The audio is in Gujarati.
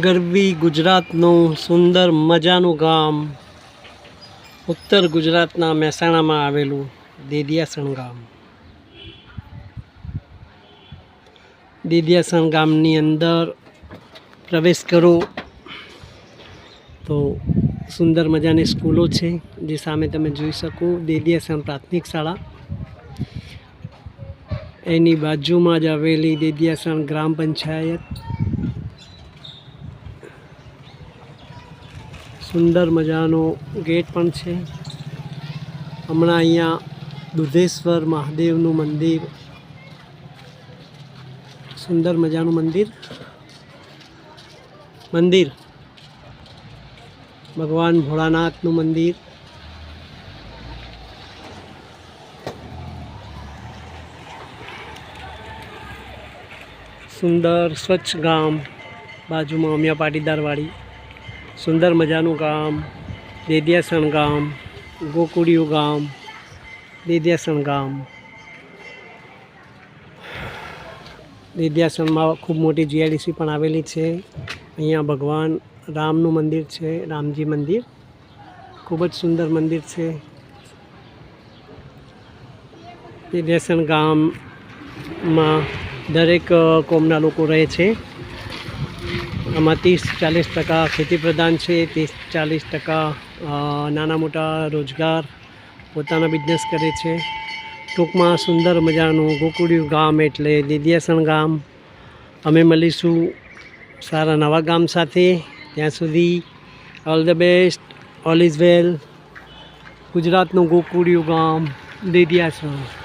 ગરવી ગુજરાતનું સુંદર મજાનું ગામ. ઉત્તર ગુજરાતના મહેસાણામાં આવેલું દેદિયાસણ ગામ. દેદિયાસણ ગામની અંદર પ્રવેશ કરો. તો સુંદર મજાની સ્કૂલો છે, જે સામે તમે જોઈ શકો. દેદિયાસણ પ્રાથમિક શાળા. એની બાજુમાં જ આવેલી દેદિયાસણ ગ્રામ પંચાયત. સુંદર મજાનો ગેટ પણ છે. હમણાં અહીંયા દુધેશ્વર મહાદેવનું મંદિર, સુંદર મજાનું મંદિર. મંદિર. ભગવાન ભોળાનાથનું મંદિર. સુંદર સ્વચ્છ ગામ, બાજુમાં અમિયા પાટીદારવાડી સુંદર મજાનું ગામ, દેદિયાસણ ગામ ગોકુડિયું ગામ, દેદિયાસણ ગામ. દેદિયાસણમાં ખૂબ મોટી જીઆઈડીસી પણ આવેલી છે. અહીંયા ભગવાન રામનું મંદિર છે, રામજી મંદિર. ખૂબ જ સુંદર મંદિર છે. દેદિયાસણ ગામમાં દરેક કોમના લોકો રહે છે. આમાં ત્રીસ ચાલીસ ટકા ખેતી પ્રધાન છે, ત્રીસ ચાલીસ ટકા નાના મોટા રોજગાર પોતાના બિઝનેસ કરે છે. ટૂંકમાં સુંદર મજાનું ગોકુડિયું ગામ એટલે દેદિયાસણ ગામ. અમે મળીશું સારા નવા ગામ સાથે. ત્યાં સુધી all the best all is well ગુજરાતનું ગોકુડિયું ગામ, દેદિયાસણ.